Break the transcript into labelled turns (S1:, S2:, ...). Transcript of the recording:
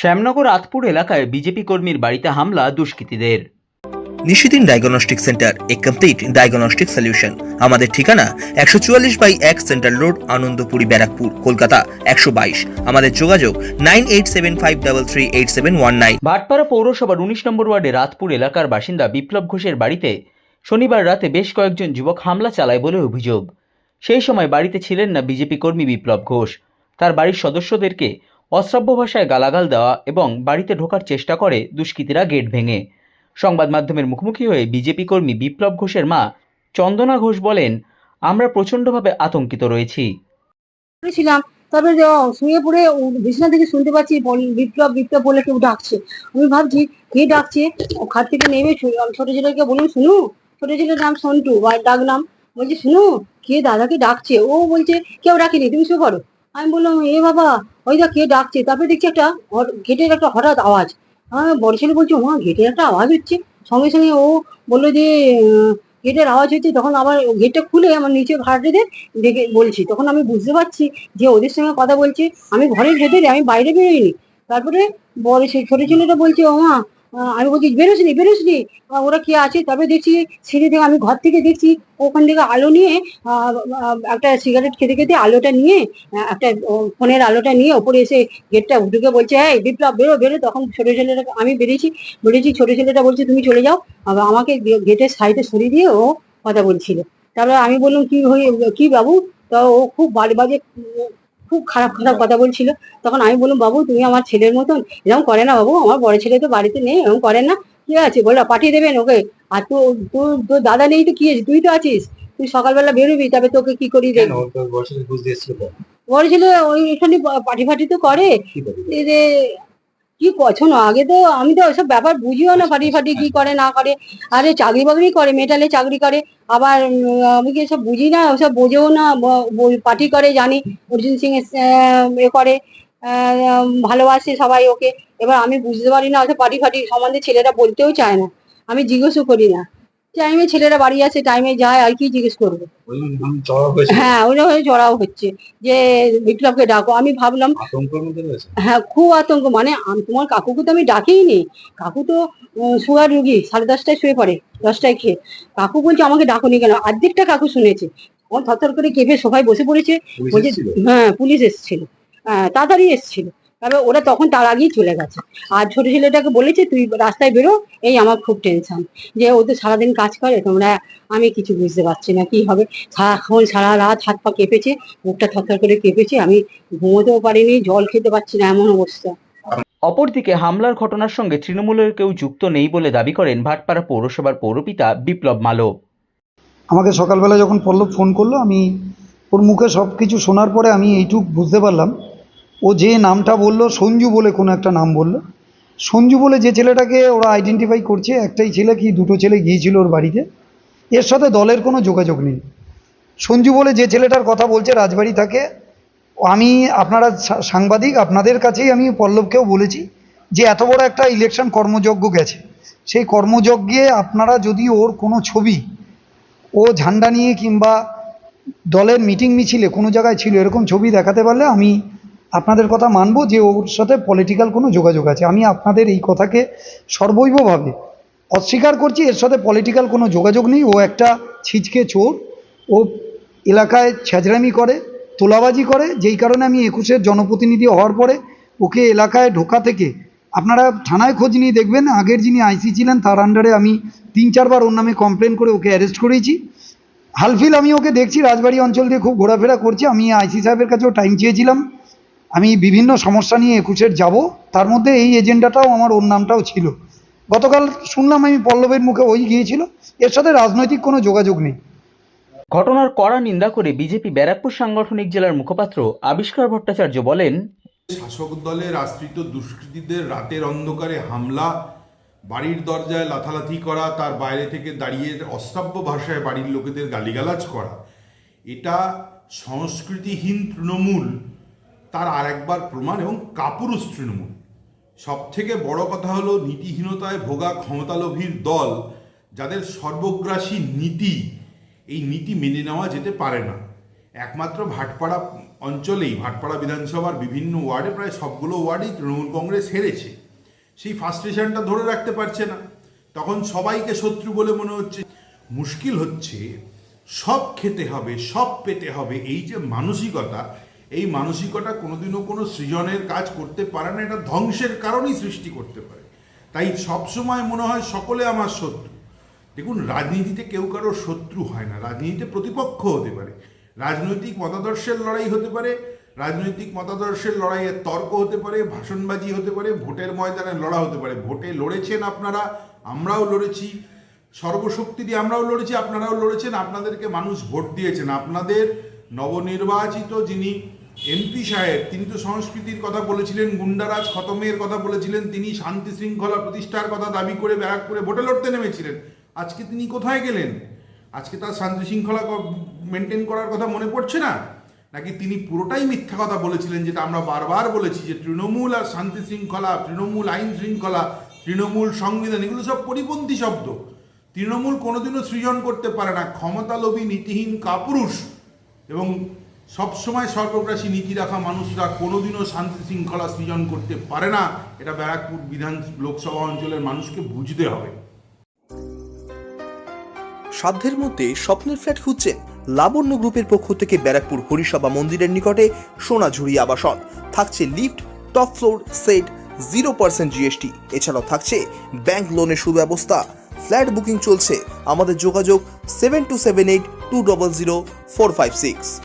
S1: শ্যামনগর আতপুর এলাকায় বিজেপি কর্মীর বাড়িতে হামলা দুষ্কৃতীদের।
S2: নিশিদিন ডায়াগনস্টিক সেন্টার এ কমপ্লিট ডায়াগনস্টিক সলিউশন আমাদের ঠিকানা একশো চুয়াল্লিশ বাই এক সেন্ট্রাল রোড আনন্দপুরি ব্যারাকপুর কলকাতা একশো বাইশ। আমাদের যোগাযোগ nine eight seven five double three eight seven one nine.
S1: Bhatpara পৌরসভার উনিশ নম্বর ওয়ার্ডে রাতপুর এলাকার বাসিন্দা বিপ্লব ঘোষের বাড়িতে শনিবার রাতে বেশ কয়েকজন যুবক হামলা চালায় বলে অভিযোগ। সেই সময় বাড়িতে ছিলেন না বিজেপি কর্মী বিপ্লব ঘোষ। তার বাড়ির সদস্যদেরকে অশ্রাব্য ভাষায় গালাগাল দেওয়া এবং বাড়িতে ঢোকার চেষ্টা করে দুষ্কৃতীরা গেট ভেঙে। সংবাদ মাধ্যমের মুখোমুখি হয়ে বিজেপি কর্মী বিপ্লব ঘোষের মা চন্দনা ঘোষ বলেন, আমরা প্রচণ্ডভাবে আতঙ্কিত রয়েছি।
S3: ছিলাম তারপরে শুয়ে পড়ে বিছানা থেকে শুনতে পাচ্ছি বিপ্লব বিপ্লব বলে কেউ ডাকছে। আমি ভাবছি, কে ডাকছে? খাট থেকে নেমে ছোট ছেলেকে বললাম শুনু, ছোট ছেলের নাম সন্টু ডাকলাম বলছি, শুনু, কে দাদাকে ডাকছে? ও বলছে, কেউ ডাকেনি, তুমি শুয়ে পড়ো। আমি বললাম, এ বাবা ওই দা কে ডাকছে? তারপরে দেখছি একটা গেটের একটা হঠাৎ আওয়াজ। হ্যাঁ বড় ছেলে বলছে, মা, গেটের একটা আওয়াজ হচ্ছে। সঙ্গে সঙ্গে ও বলল যে গেটের আওয়াজ হচ্ছে। তখন আবার গেটটা খুলে আমার নিচে ভাড়াটিদের দেখে বলছি। তখন আমি বুঝতে পারছি যে ওদের সঙ্গে কথা বলছে। আমি ঘরের ভেতরে, আমি বাইরে বেরোইনি। তারপরে বড় সেই ছোট ছেলেটা বলছে, ও মা আমি বলছি বেরোসনি বেরোসনি। আহ, ওরা কি আছে? তবে দেখছি সিঁড়ি থেকে আমি ঘর থেকে দেখছি ওখান থেকে আলো নিয়ে একটা সিগারেট খেতে খেতে আলোটা নিয়ে একটা ফোনের আলোটা নিয়ে ওপরে এসে গেটটা ঢুকে বলছে হ্যাঁ বিপ্লব বেরো বেরো। তখন ছোট ছেলেটা আমি বেরিয়েছি বেরিয়েছি ছোট ছেলেটা বলছে তুমি চলে যাও। আমাকে গেটের সাইডে সরিয়ে দিয়ে ও কথা বলছিল। তারপরে আমি বললাম কি হয়ে কি বাবু? তা ও খুব বাজে বাজে খুব খারাপ খারাপ কথা বলছিল। তখন আমি বললাম বাবু তুমি আমার ছেলের মতন। এরকম করে না বাবু আমার বড় ছেলে তো বাড়িতে নেই এরকম করে না। ঠিক আছে বলল পাঠিয়ে দেবেন ওকে। আর তো তোর তোর দাদা নেই তো কি আছিস তুই তো আছিস। তুই সকালবেলা বেরোবি তবে তোকে কি করি
S4: তো
S3: বড় ছেলে ওই এখানে পাঠি ফাটি তো করে।
S4: কি
S3: পছন্দ আগে তো আমি তো ওইসব ব্যাপার বুঝিও না ফাটি ফাটি কি করে, না করে। আরে চাকরি বাকরি করে মেটালে চাকরি করে। আবার আমি কি এসব বুঝি না? ওসব বোঝেও না পার্টি করে, জানি। অর্জুন সিং এ করে ভালোবাসে সবাই ওকে। এবার আমি বুঝতে পারি না, ওসব পার্টি ফাটি সম্বন্ধে ছেলেরা বলতেও চায় না। আমি জিজ্ঞেসও করি না। টাইমে ছেলেরা বাড়ি আসে টাইমে যায় আর কি জিজ্ঞেস করব?
S4: জন্য
S3: হ্যাঁ ওই হয়ে চড়াও হচ্ছে। যে বিপ্লবকে ডাকো আমি ভাবলাম হ্যাঁ খুব আতঙ্ক। মানে তোমার কাকুকে তো আমি ডাকিই নি কাকু তো শুয়ার রুগী সাড়ে দশটায় শুয়ে পড়ে দশটায় খেয়ে। কাকু বলছে আমাকে ডাকুনি কেন? অর্ধেকটা কাকু শুনেছে। আমার থরথর করে কেঁপে সবাই বসে পড়েছে। বলছে হ্যাঁ পুলিশ এসেছিল। হ্যাঁ তাড়াতাড়ি এসেছিল। তারপরে ওরা তখন তার আগেই চলে গেছে। আর ছোট ছেলেটাকে বলেছে তুই রাস্তায় বেরো এই আমার খুব টেনশন যে ও তো সারাদিন কাজ করে তোমরা আমি কিছু বুঝতে পারছি না কি হবে? সারাক্ষণ সারা রাত হাত পা কেঁপেছে মুখটা থরথর করে কেঁপেছে আমি ঘুমোতেও পারিনি জল খেতে পারছি না এমন অবস্থা।
S1: অপরদিকে হামলার ঘটনার সঙ্গে তৃণমূলের কেউ যুক্ত নেই বলে দাবি করেন ভাটপাড়া পৌরসভার পৌরপিতা বিপ্লব মালো।
S5: আমাকে সকালবেলা যখন পল্লব ফোন করল আমি ওর মুখে সব কিছু শোনার পরে আমি এইটুক বুঝতে পারলাম ও যে নামটা বলল, সঞ্জু বলে কোনো একটা নাম বলল। সঞ্জু বলে যে ছেলেটাকে ওরা আইডেন্টিফাই করছে, একটাই ছেলে কি দুটো ছেলে গিয়েছিল ওর বাড়িতে, এর সাথে দলের কোনো যোগাযোগ নেই। সঞ্জু বলে যে ছেলেটার কথা বলছে, রাজবাড়ি থাকে, আমি আপনারা সাংবাদিক, আপনাদের কাছেই আমি পল্লবকেও বলেছি যে এত বড় একটা ইলেকশন কর্মযজ্ঞ গেছে। সেই কর্মযজ্ঞে আপনারা যদি ওর কোনো ছবি, ও ঝান্ডা নিয়ে কিংবা দলের মিটিং মিছিলে কোনো জায়গায় ছিল, এরকম ছবি দেখাতে পারলে আমি আপনাদের কথা মানবো যে ওর সাথে পলিটিক্যাল কোনো যোগাযোগ আছে। আমি আপনাদের এই কথাকে সর্বৈবভাবে অস্বীকার করছি, এর সাথে পলিটিক্যাল কোনো যোগাযোগ নেই। ও একটা ছিচকে চোর। ও এলাকায় ছ্যাচড়ামি করে, তোলাবাজি করে। যেই কারণে আমি একুশের জনপ্রতিনিধি হওয়ার পরে ওকে এলাকায় ঢোকা থেকে, আপনারা থানায় খোঁজ নিয়ে দেখবেন, আগের যিনি আইসি ছিলেন তার আন্ডারে আমি তিন, চারবার ওর নামে কমপ্লেন করে ওকে অ্যারেস্ট করেছি। হালফিল আমি ওকে দেখছি, রাজবাড়ি অঞ্চল দিয়ে খুব ঘোরাফেরা করছি। আমি আইসি সাহেবের কাছেও টাইম চেয়েছিলাম। আমি বিভিন্ন সমস্যা নিয়ে একুশের যাব। তার মধ্যে এই এজেন্ডাটাও আমার ওর নামটাও ছিল। গতকাল শুনলাম আমি পল্লবের মুখে ওই গিয়েছিল। এর সাথে রাজনৈতিক কোনো যোগাযোগ নেই।
S1: ঘটনার কড়া নিন্দা করে বিজেপি ব্যারাকপুর সাংগঠনিক জেলার মুখপাত্র আবিষ্কার ভট্টাচার্য বলেন
S6: শাসক দলের আশ্রিত দুষ্কৃতীদের রাতের অন্ধকারে হামলা বাড়ির দরজায় লাথালাথি করা তার বাইরে থেকে দাঁড়িয়ে অশ্রাব্য ভাষায় বাড়ির লোকেদের গালিগালাজ করা এটা সংস্কৃতিহীন তৃণমূল তার আরেকবার প্রমাণ এবং কাপুরুষ তৃণমূল। সব থেকে বড় কথা হলো নীতিহীনতায় ভোগা ক্ষমতালোভীর দল, যাদের সর্বগ্রাসী নীতি, এই নীতি মেনে নেওয়া যেতে পারে না। একমাত্র ভাটপাড়া অঞ্চলেই, ভাটপাড়া বিধানসভার বিভিন্ন ওয়ার্ডে প্রায় সবগুলো ওয়ার্ডেই তৃণমূল কংগ্রেস হেরেছে। সেই ফার্স্ট্রেশনটা ধরে রাখতে পারছে না। তখন সবাইকে শত্রু বলে মনে হচ্ছে। মুশকিল হচ্ছে, সব খেতে হবে, সব পেতে হবে, এই যে মানসিকতা এই মানসিকতা কোনোদিনও কোনো সৃজনের কাজ করতে পারে না, এটা ধ্বংসের কারণেই সৃষ্টি করতে পারে। তাই সবসময় মনে হয় সকলে আমার শত্রু। দেখুন, রাজনীতিতে কেউ কারও শত্রু হয় না, রাজনীতিতে প্রতিপক্ষ হতে পারে। রাজনৈতিক মতাদর্শের লড়াই হতে পারে, রাজনৈতিক মতাদর্শের লড়াইয়ের তর্ক হতে পারে, ভাষণবাজি হতে পারে, ভোটের ময়দানে লড়া হতে পারে। ভোটে লড়েছেন আপনারা, আমরাও লড়েছি। সর্বশক্তি দিয়ে আমরাও লড়েছি, আপনারাও লড়েছেন, আপনাদেরকে মানুষ ভোট দিয়েছেন। আপনাদের নবনির্বাচিত যিনি এমপি সাহেব, তিনি তো সংস্কৃতির কথা বলেছিলেন, গুন্ডারাজ খতমের কথা বলেছিলেন, তিনি শান্তি শৃঙ্খলা প্রতিষ্ঠার কথা দাবি করে ব্যারাকপুরে ভোটে লড়তে নেমেছিলেন। আজকে তিনি কোথায় গেলেন? আজকে তার শান্তি শৃঙ্খলা মেনটেন করার কথা মনে পড়ছে না? নাকি তিনি পুরোটাই মিথ্যা কথা বলেছিলেন, যেটা আমরা বারবার বলেছি, যে তৃণমূল আর শান্তি শৃঙ্খলা, তৃণমূল আইন শৃঙ্খলা, তৃণমূল সংবিধান, এগুলো সব পরিপন্থী শব্দ। তৃণমূল কোনোদিনও সৃজন করতে পারে না। ক্ষমতালোভী নীতিহীন কাপুরুষ এবং সবসময় সর্বগ্রাসী নীতি রাখা মানুষরা কোনোদিনও শান্তি শৃঙ্খলা সৃজন করতে পারে না। এটা ব্যারাকপুর বিধান লোকসভা অঞ্চলের মানুষকে বুঝতে হবে।
S2: সাধ্যের মধ্যে স্বপ্নের ফ্ল্যাট খুঁজছেন লাবণ্য গ্রুপের পক্ষ থেকে ব্যারাকপুর হরিসভা মন্দিরের নিকটে সোনাঝুরি আবাসন। থাকছে lift, top floor, set, zero percent GST. এছাড়াও থাকছে ব্যাংক লোনের সুব্যবস্থা। ফ্ল্যাট বুকিং চলছে। আমাদের যোগাযোগ seven two seven eight two double zero four five six.